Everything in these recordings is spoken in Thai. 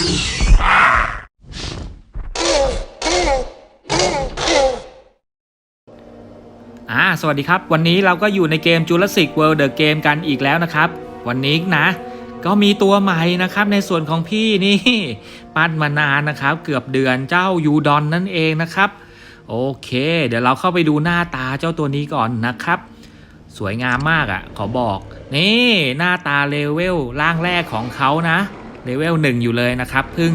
อ่าสวัสดีครับ วันนี้เราก็อยู่ในเกม Jurassic World The Game กันอีกแล้วนะครับ วันนี้นะ ก็มีตัวใหม่นะครับในส่วนของพี่นี่ ปั้นมานานนะครับ เกือบเดือนเจ้ายูดอนนั่นเองนะครับ โอเค เดี๋ยวเราเข้าไปดูหน้าตาเจ้าตัวนี้ก่อนนะครับ สวยงามมากอะ่ะ ขอบอก นี่หน้าตาเลเวลร่างแรกของเขานะ เลเวลหนึ่งอยู่เลยนะครับเพึ่ง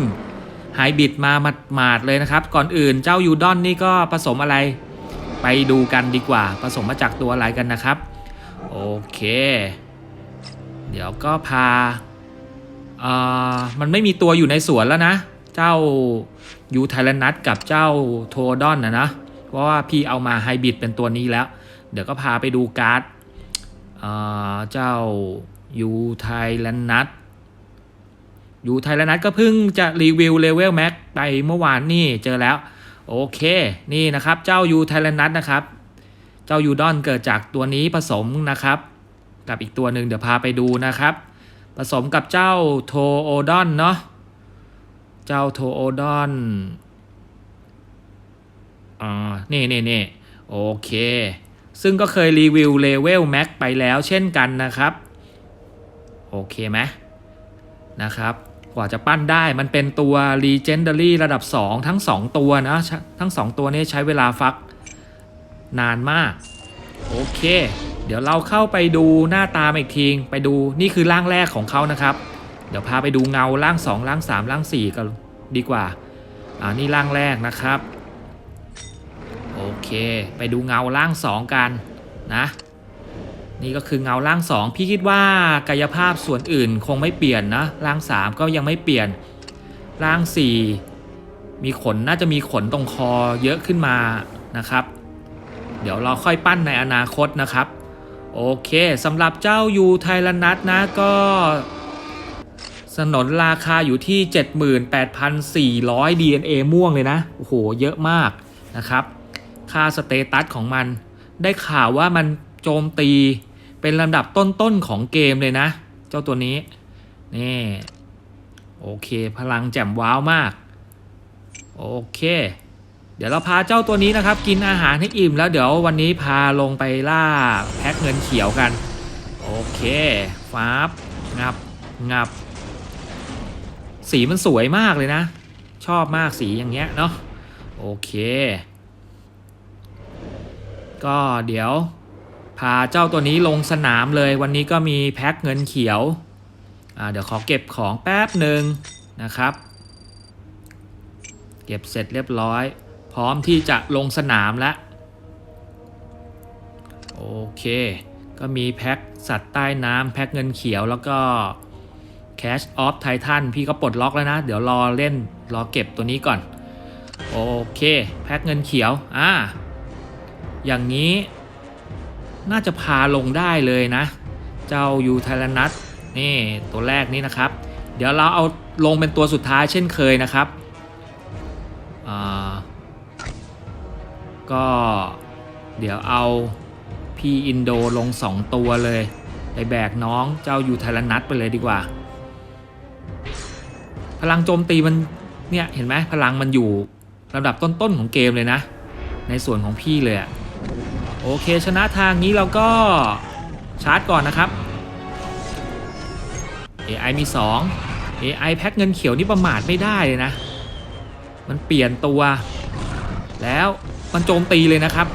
ไฮบิดมาหมาดๆเลยนะครับ ก่อนอื่นเจ้ายูดอนนี่ก็ผสมอะไร ไปดูกันดีกว่า ผสมมาจากตัวอะไรกันนะครับ โอเค เดี๋ยวก็พาเอ่อมันไม่มีตัวอยู่ในสวนแล้วนะ เจ้ายูไทแลนัสกับเจ้าโทดอนนะนะเพราะว่าพี่เอามาไฮบิดเป็นตัวนี้แล้ว เดี๋ยวก็พาไปดูการ์ดเอ่อเจ้ายูไทแลนัท สยูไทแลนัสก็เพิ่งจะรีวิวเลเวลแม็กไปเมื่อวานนี่เจอแล้ว โอเค นี่นะครับเจ้ายูไทแลนัสนะครับ เจ้ายูดอนเกิดจากตัวนี้ผสมนะครับ กับอีกตัวหนึ่งเดี๋ยวพาไปดูนะครับ ผสมกับเจ้าโทโอดอนเนาะเจ้าโทโอดอนอ่านี่นี่นี่โอเค ซึ่งก็เคยรีวิวเลเวลแม็กไปแล้วเช่นกันนะครับ โอเคไหมนะครับ กว่าจะปั้นได้มันเป็นตัว Legendary ระดับ 2 ทั้ง 2 ตัวนะ ทั้ง 2 ตัวนี้ใช้เวลาฟักนานมาก โอเค เดี๋ยวเราเข้าไปดูหน้าตาอีกทีไปดูนี่คือร่างแรกของเขานะครับ เดี๋ยวพาไปดูเงาร่าง 2 ร่าง 3 ร่าง 4 กันดีกว่า อ่านี่ร่างแรกนะครับ โอเค ไปดูเงาร่าง 2 กันนะ นี่ก็คือเงาร่าง 2 พี่คิดว่ากายภาพส่วนอื่นคงไม่เปลี่ยนนะร่าง 3 ก็ยังไม่เปลี่ยนร่าง 4 มีขนน่าจะมีขนตรงคอเยอะขึ้นมานะครับ เดี๋ยวเราค่อยปั้นในอนาคตนะครับ โอเคสำหรับเจ้ายูไทยนัทนะก็ สนนราคาอยู่ที่ 78,400 DNA ม่วงเลยนะ โอ้โห เยอะมากนะครับ ค่าสเตตัสของมันได้ข่าวว่ามันโจมตี เป็นลำดับต้นๆของเกมเลยนะ เจ้าตัวนี้ นี่ โอเค พลังแจ่มว้าวมาก โอเค เดี๋ยวเราพาเจ้าตัวนี้นะครับ กินอาหารให้อิ่มแล้วเดี๋ยววันนี้พาลงไปล่าแพ็คเงินเขียวกัน โอเคฟ้าบงับงับ สีมันสวยมากเลยนะ ชอบมากสีอย่างเงี้ยเนาะโอเค ก็เดี๋ยว พาเจ้าตัวนี้ลงสนามเลยวันนี้ก็มีแพ็คเงินเขียวเดี๋ยวขอเก็บของแป๊บหนึ่งนะครับ เก็บเสร็จเรียบร้อย พร้อมที่จะลงสนามแล้วโอเค ก็มีแพ็คสัตว์ใต้น้ำแพ็คเงินเขียวแล้วก็ Cash of Titan พี่ก็ปลดล็อกแล้วนะ เดี๋ยวรอเล่นรอเก็บตัวนี้ก่อน โอเค แพ็คเงินเขียว อ่า อย่างนี้ น่าจะพาลงได้เลยนะ เจ้ายูไทลนัทนี่ตัวแรกนี้นะครับ เดี๋ยวเราเอาลงเป็นตัวสุดท้ายเช่นเคยนะครับก็เดี๋ยวเอาพี่อินโดลง 2 ตัวเลย ไปแบกน้องเจ้ายูไทลนัทไปเลยดีกว่า พลังโจมตีมันเนี่ยเห็นไหมพลังมันอยู่ลำดับต้นๆของเกมเลยนะ ในส่วนของพี่เลยอะ โอเคชนะทางนี้เราก็ชาร์จก่อนนะครับ AI มี 2 AI แพ็คเงินเขียวนี่ประมาทไม่ได้เลยนะ มันเปลี่ยนตัว แล้วมันโจมตีเลยนะครับ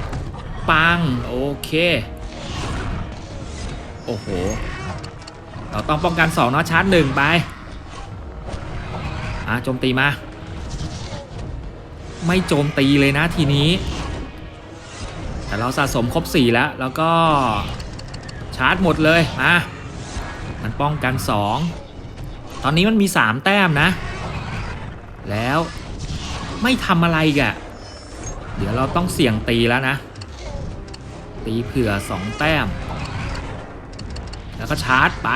ปัง โอเค โอ้โห เราต้องป้องกัน2เนาะชาร์จหนึ่งไป อะโจมตีมา ไม่โจมตีเลยนะทีนี้ แต่เราสะสมครบ 4 แล้ว แล้วก็ชาร์จหมดเลยมามันป้องกัน 2 ตอนนี้มันมี 3 แต้มนะ แล้วไม่ทำอะไรกะเดี๋ยวเราต้องเสี่ยงตีแล้วนะ ตีเผื่อ 2 แต้ม แล้วก็ชาร์จไป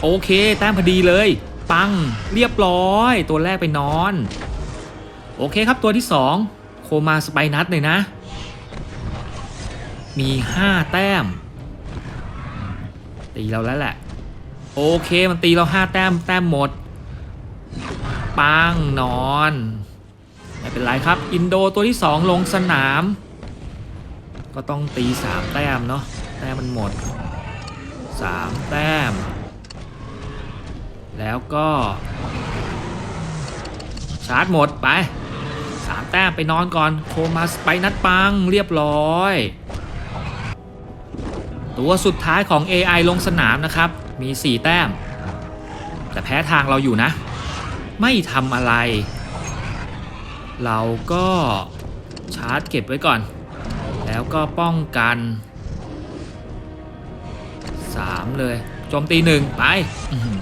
โอเค แต้มพอดีเลย ปังเรียบร้อย ตัวแรกไปนอน โอเคครับตัวที่ 2 โคมาสไปนัทเลยนะ มี 5 แต้ม ตีเราแล้วแหละ โอเคมันตีเรา 5 แต้มแต้มหมด ปังนอน ไม่เป็นไรครับ อินโดตัวที่สองลงสนาม ก็ต้องตีสามแต้มเนาะแต้มมันหมดสามแต้ม แล้วก็ ชาร์จหมดไปสามแต้มไปนอนก่อน โคมาสไปนัดปังเรียบร้อย ตัวสุดท้ายของ AI ลงสนามนะครับ มี 4 แต้ม แต่แพ้ทางเราอยู่นะ ไม่ทำอะไร เราก็ชาร์จเก็บไว้ก่อน แล้วก็ป้องกัน 3 เลยโจมตีหนึ่งไป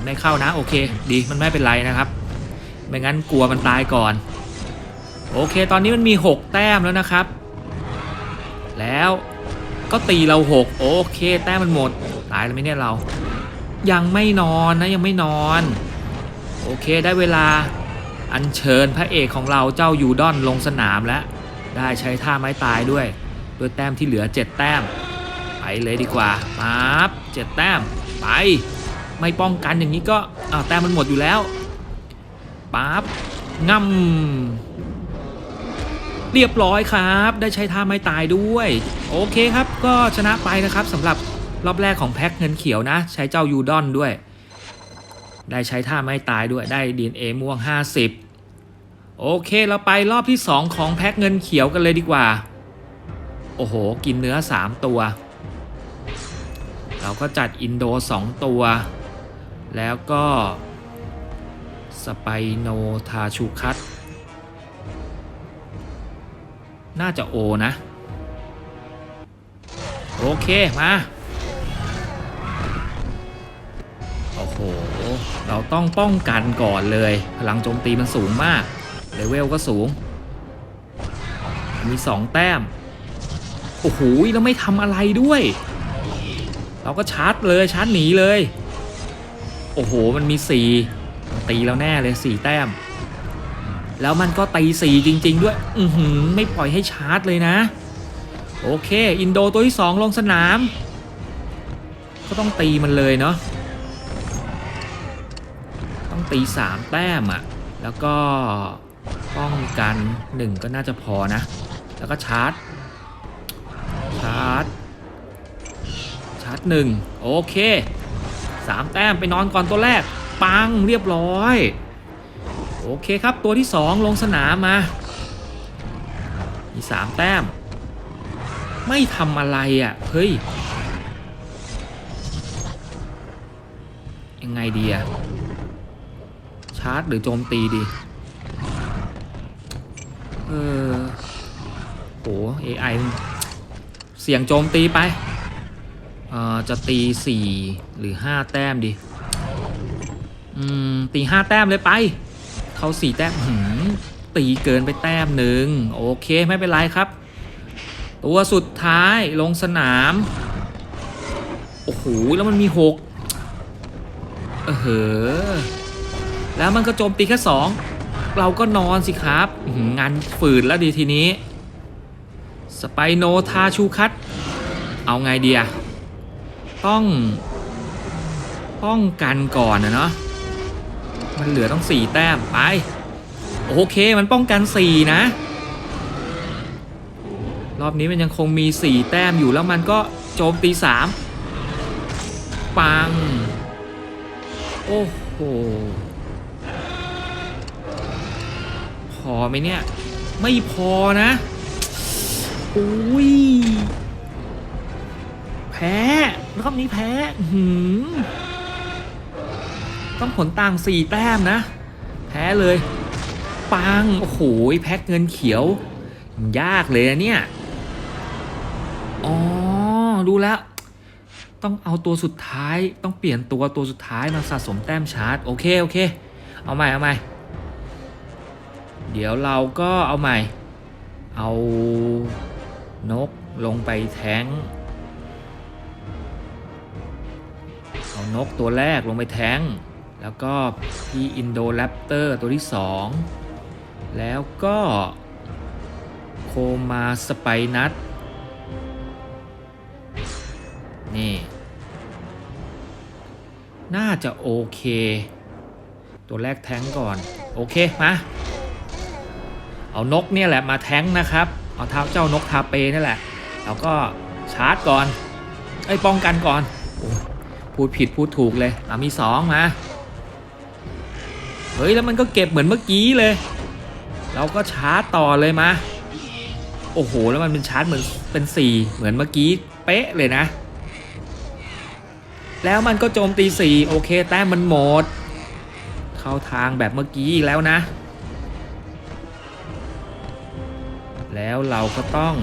ไม่เข้านะ โอเค ดีมันไม่เป็นไรนะครับ ไม่งั้นกลัวมันตายก่อน โอเค ตอนนี้มันมี 6 แต้มแล้วนะครับ แล้ว ก็ตีเรา6โอเคแต้มมันหมด ตายแล้วไหมเนี่ยเรา ยังไม่นอนนะยังไม่นอน โอเคได้เวลาอัญเชิญพระเอกของเราเจ้ายูดอนลงสนามแล้ว ได้ใช้ท่าไม้ตายด้วย ด้วยแต้มที่เหลือ 7 แต้ม ไปเลยดีกว่าปั๊บเจ็ดแต้ม ไป ไม่ป้องกันอย่างนี้ก็อ้าวแต้มมันหมดอยู่แล้วปั๊บง่ำ เรียบร้อยครับ ได้ใช้ท่าไม้ตายด้วย โอเคครับ ก็ชนะไปนะครับสำหรับรอบแรกของแพ็คเงินเขียวนะ ใช้เจ้ายูดอนด้วย ได้ใช้ท่าไม้ตายด้วยได้ DNA ม่วง 50 โอเคเราไปรอบที่ 2 ของแพ็คเงินเขียวกันเลยดีกว่า โอ้โห กินเนื้อ 3 ตัว เราก็จัดอินโด 2 ตัว แล้วก็สไปโนทาชูคัตาจะโอนะ โอเค มา โอ้โห เราต้องป้องกันก่อนเลย พลังโจมตีมันสูงมาก เลเวลก็สูง มี 2 แต้ม โอ้โห แล้วไม่ทำอะไรด้วย เราก็ชาร์จเลยชาร์จหนีเลย โอ้โห มันมีสี่ตีแล้วแน่เลยสี่แต้ม แล้วมันก็ตีสี่จริง ๆ ด้วย อือหือไม่ปล่อยให้ชาร์จเลยนะ โอเค อินโดตัวที่สองลงสนาม ก็ต้องตีมันเลยเนาะต้องตีสามแต้มอะแล้วก็ป้องกันหนึ่งก็น่าจะพอนะ แล้วก็ชาร์จ ชาร์จ ชาร์จหนึ่งโอเคสามแต้มไปนอนก่อนตัวแรก ปังเรียบร้อย โอเคครับตัวที่สองลงสนามมา มีสามแต้ม ไม่ทำอะไรอะ่ะ เฮ้ย ยังไงดีอะชาร์จหรือโจมตีดี เออโห AI เสียงโจมตีไปเออจะตี 4 หรือ 5 แต้มดี อืม ตี 5 แต้มเลยไป เขา4แต้มหืมตีเกินไปแต้มหนึ่งโอเคไม่เป็นไรครับ ตัวสุดท้ายลงสนาม โอ้โห แล้วมันมี 6 เออเหอแล้วมันก็โจมตีแค่ 2 เราก็นอนสิครับงานฝืดแล้วดีทีนี้ สไปโนทาชูคัตเอาไงเดียต้อง ป้องกันก่อนนะเนาะ มันเหลือต้องสี่แต้ม ไป โอเคมันป้องกันสี่นะ รอบนี้มันยังคงมีสี่แต้มอยู่แล้วมันก็โจมตีสามปัง โอ้โหพอไหมเนี่ย ไม่พอนะอุ้ยแพ้รอบนี้แพ้หือ ต้องผลต่างสี่แต้มนะ แพ้เลย ปัง โอ้โหแพ็คเงินเขียว ยากเลยนะเนี่ย อ๋อดูแล้ว ต้องเอาตัวสุดท้าย ต้องเปลี่ยนตัวตัวสุดท้ายมาสะสมแต้มชาร์จ โอเค โอเค เอาใหม่ เอาใหม่ เดี๋ยวเราก็เอาใหม่ เอานกลงไปแทงเอานกตัวแรกลงไปแทง แล้วก็พี่อินโดแรปเตอร์ตัวที่ 2 แล้วก็โคมาสไปนัทนี่ น่าจะโอเค ตัวแรกแท้งก่อน โอเค มา เอานกเนี่ยแหละมาแท้งนะครับ เอาเท้าเจ้านกทาเปนี่แหละ แล้วก็ชาร์จก่อนไอ้ป้องกันก่อนอพูดผิดพูดถูกเลยอะมีสองมา เฮ้ยแล้วมันก็เก็บเหมือนเมื่อกี้เลย เราก็ชาร์จต่อเลยมา โอ้โหแล้วมันเป็นชาร์จเหมือนเป็นสี่เหมือนเมื่อกี้เป๊ะเลยนะ แล้วมันก็โจมตีสี่โอเคแต้มมันหมด เข้าทางแบบเมื่อกี้อีกแล้วนะ แล้วเราก็ต้อง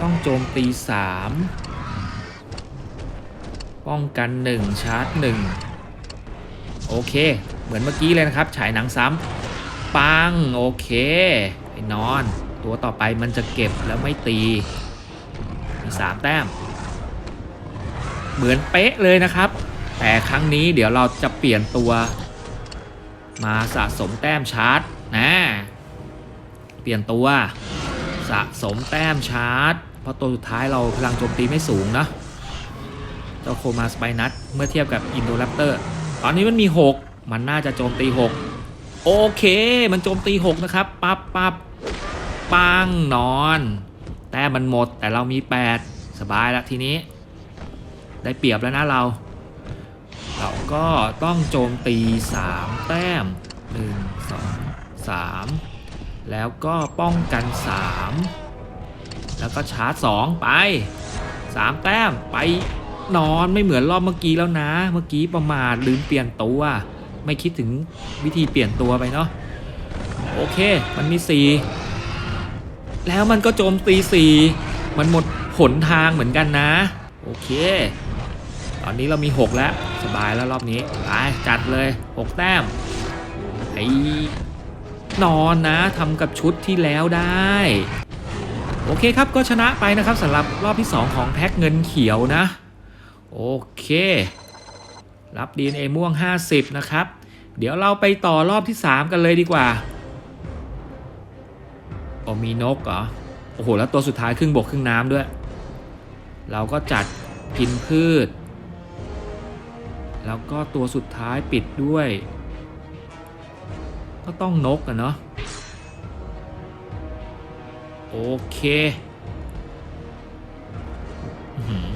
ต้องโจมตีสามป้องกันหนึ่งชาร์จหนึ่งโอเค เหมือนเมื่อกี้เลยนะครับ ฉายหนังซ้ำปัง โอเคไอ้นอน ตัวต่อไปมันจะเก็บแล้วไม่ตี มีสามแต้ม เหมือนเป๊ะเลยนะครับ แต่ครั้งนี้เดี๋ยวเราจะเปลี่ยนตัว มาสะสมแต้มชาร์จนะเปลี่ยนตัวสะสมแต้มชาร์จ เพราะตัวสุดท้ายเราพลังโจมตีไม่สูงนะเจ้าโคมาสไปนัทเมื่อเทียบกับอินโดแรปเตอร์ ตอนนี้มันมี 6 มันน่าจะโจมตี 6 โอเค มันโจมตี 6 นะครับ ปับปับปังนอน แต่มันหมดแต่เรามี 8 สบายแล้วทีนี้ ได้เปรียบแล้วนะเรา เราก็ต้องโจมตี 3 แต้ม 1 2 3 แล้วก็ป้องกัน 3 แล้วก็ชาร์จ 2 ไป 3 แต้มไปนอนไม่เหมือนรอบเมื่อกี้แล้วนะ เมื่อกี้ประมาทลืมเปลี่ยนตัว ไม่คิดถึงวิธีเปลี่ยนตัวไปเนาะโอเค มันมี 4 แล้วมันก็โจมตี 4 มันหมดหนทางเหมือนกันนะ โอเค ตอนนี้เรามี 6 แล้ว สบายแล้วรอบนี้ไปจัดเลย 6 แต้มไอ้นอนนะทำกับชุดที่แล้วได้ โอเคครับก็ชนะไปนะครับสำหรับรอบที่ 2 ของแพ็คเงินเขียวนะ โอเค รับ DNA ม่วง 50 นะครับ เดี๋ยวเราไปต่อรอบที่ 3 กันเลยดีกว่าโอมีนกเหรอ โอ้โห แล้วตัวสุดท้ายครึ่งบกครึ่งน้ำด้วย เราก็จัดพินพืช แล้วก็ตัวสุดท้ายปิดด้วย ก็ต้องนกอะเนาะ โอเคอื้อหือ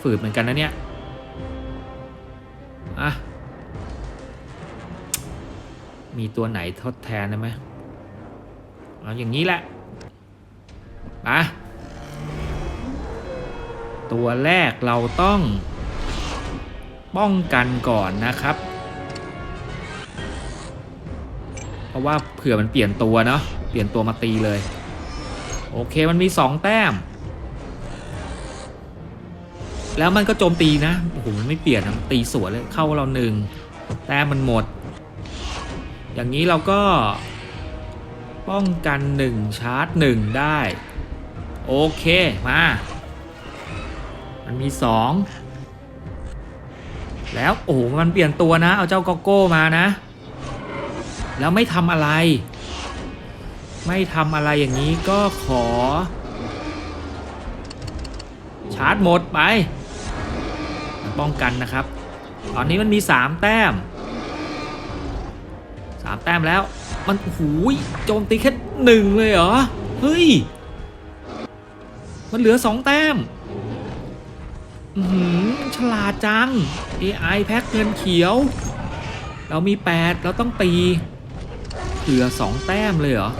ฝืดเหมือนกันนะเนี่ย อะ มีตัวไหนทดแทนได้ไหมเอาอย่างนี้แหละไปตัวแรกเราต้องป้องกันก่อนนะครับ เพราะว่าเผื่อมันเปลี่ยนตัวเนาะ เปลี่ยนตัวมาตีเลย โอเคมันมี 2 แต้ม แล้วมันก็โจมตีนะ โอ้โหมันไม่เปลี่ยนนะตีสวนเลย เข้าเราหนึ่งแต้มมันหมด อย่างนี้เราก็ป้องกัน 1 ชาร์จ 1 ได้ โอเค มา มันมี 2 แล้ว โอ้โห มันเปลี่ยนตัวนะ เอาเจ้าโกโก้มานะ แล้วไม่ทำอะไร ไม่ทำอะไรอย่างนี้ก็ขอ ชาร์จหมดไป ป้องกันนะครับ ตอนนี้มันมี 3 แต้ม 3แต้มแล้ว มันหูยโจมตีแค่หนึ่งเลยเหรอ เฮ้ย มันเหลือ2แต้มอือหือฉลาดจัง AI แพ็คเงินเขียว เรามี 8 เราต้องตีเหลือ 2 แต้มเลยเหรอ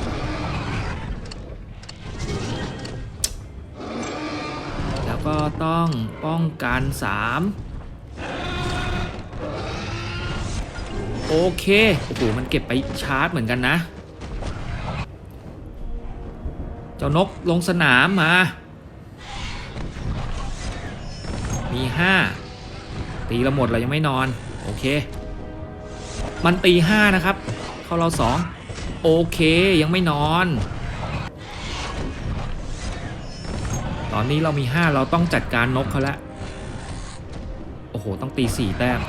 แล้วก็ต้องป้องกัน 3 โอเค โอ้โห มันเก็บไปชาร์จเหมือนกันนะ เจ้านกลงสนามมา มี5ตีเราหมดเรายังไม่นอน โอเค มันตี5นะครับ เข้าเรา2โอเค ยังไม่นอน ตอนนี้เรามี5เราต้องจัดการนกเขาแล้วโอ้โห ต้องตี4แต้ม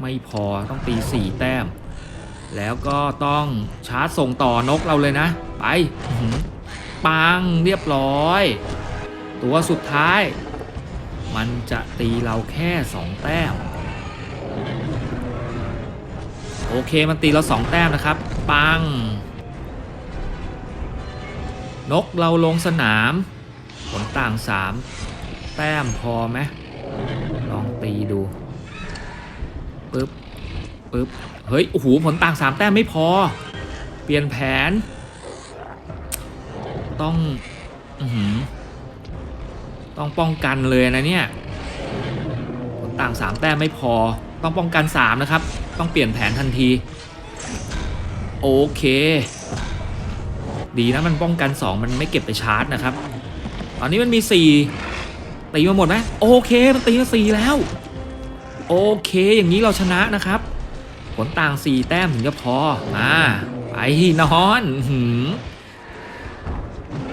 ไม่พอต้องตี 4 แต้ม แล้วก็ต้องชาร์จส่งต่อนกเราเลยนะ ไปปังเรียบร้อย ตัวสุดท้าย มันจะตีเราแค่ 2 แต้ม โอเคมันตีเราสองแต้มนะครับ ปัง นกเราลงสนาม ผลต่างสามแต้มพอไหม ปึ๊บปึ๊บเฮ้ย โอ้โห ผลต่างสามแต้มไม่พอ เปลี่ยนแผน ต้องอต้องป้องกันเลยนะเนี่ย ผลต่างสามแต้มไม่พอ ต้องป้องกันสามนะครับ ต้องเปลี่ยนแผนทันที โอเค ดีนะมันป้องกัน2มันไม่เก็บไปชาร์จนะครับ ตอนนี้มันมี4ตีมาหมดไหมโอเค มันตีมา4แล้ว โอเค อย่างนี้เราชนะนะครับ ผลต่าง 4 แต้มถึงจะพอมาไปนอน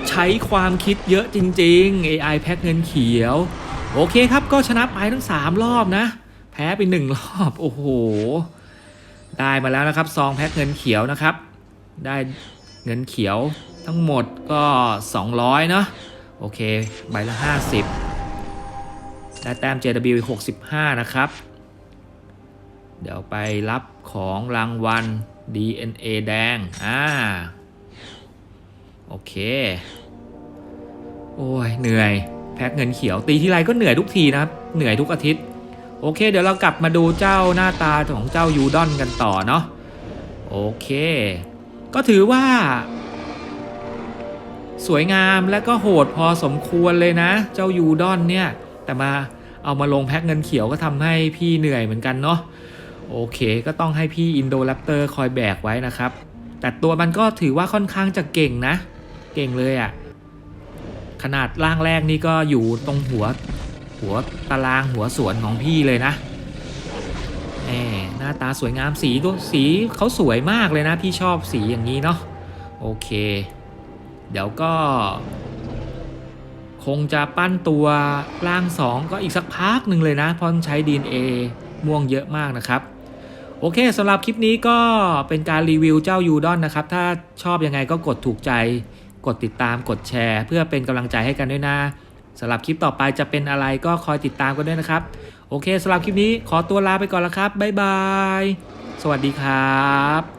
ใช้ความคิดเยอะจริง ๆ AI แพ็คเงินเขียว โอเคครับก็ชนะไปทั้ง 3 รอบนะ แพ้ไป 1 รอบ โอ้โห ได้มาแล้วนะครับซองแพ็คเงินเขียวนะครับ ได้เงินเขียวทั้งหมดก็ 200 เนาะโอเค ใบละ 50 ได้แต้ม JW 65 นะครับ เดี๋ยวไปรับของรางวัล DNA แดง อ่า โอเค โอ้ย เหนื่อย แพ็คเงินเขียว ตีที่ไรก็เหนื่อยทุกทีนะครับ เหนื่อยทุกอาทิตย์ โอเค เดี๋ยวเรากลับมาดูเจ้าหน้าตาของเจ้ายูดอนกันต่อเนาะ โอเค ก็ถือว่า สวยงามและก็โหดพอสมควรเลยนะ เจ้ายูดอนเนี่ย แต่มา เอามาลงแพ็คเงินเขียวก็ทำให้พี่เหนื่อยเหมือนกันเนาะโอเค ก็ต้องให้พี่อินโดแรปเตอร์คอยแบกไว้นะครับ แต่ตัวมันก็ถือว่าค่อนข้างจะเก่งนะ เก่งเลยอะ่ะ ขนาดร่างแรกนี่ก็อยู่ตรงหัว หัวตารางหัวสวนของพี่เลยนะแหมหน้าตาสวยงามสีก็สีเขาสวยมากเลยนะ พี่ชอบสีอย่างนี้เนาะโอเค เดี๋ยวก็ คงจะปั้นตัวร่าง 2 ก็อีกสักพักหนึ่งเลยนะ เพราะใช้ DNA ม่วงเยอะมากนะครับ โอเคสำหรับคลิปนี้ก็เป็นการรีวิวเจ้ายูดอนนะครับ ถ้าชอบยังไงก็กดถูกใจ กดติดตามกดแชร์ เพื่อเป็นกำลังใจให้กันด้วยนะสำหรับคลิปต่อไปจะเป็นอะไรก็คอยติดตามกันด้วยนะครับ โอเคสำหรับคลิปนี้ขอตัวลาไปก่อนละครับบ๊ายบาย สวัสดีครับ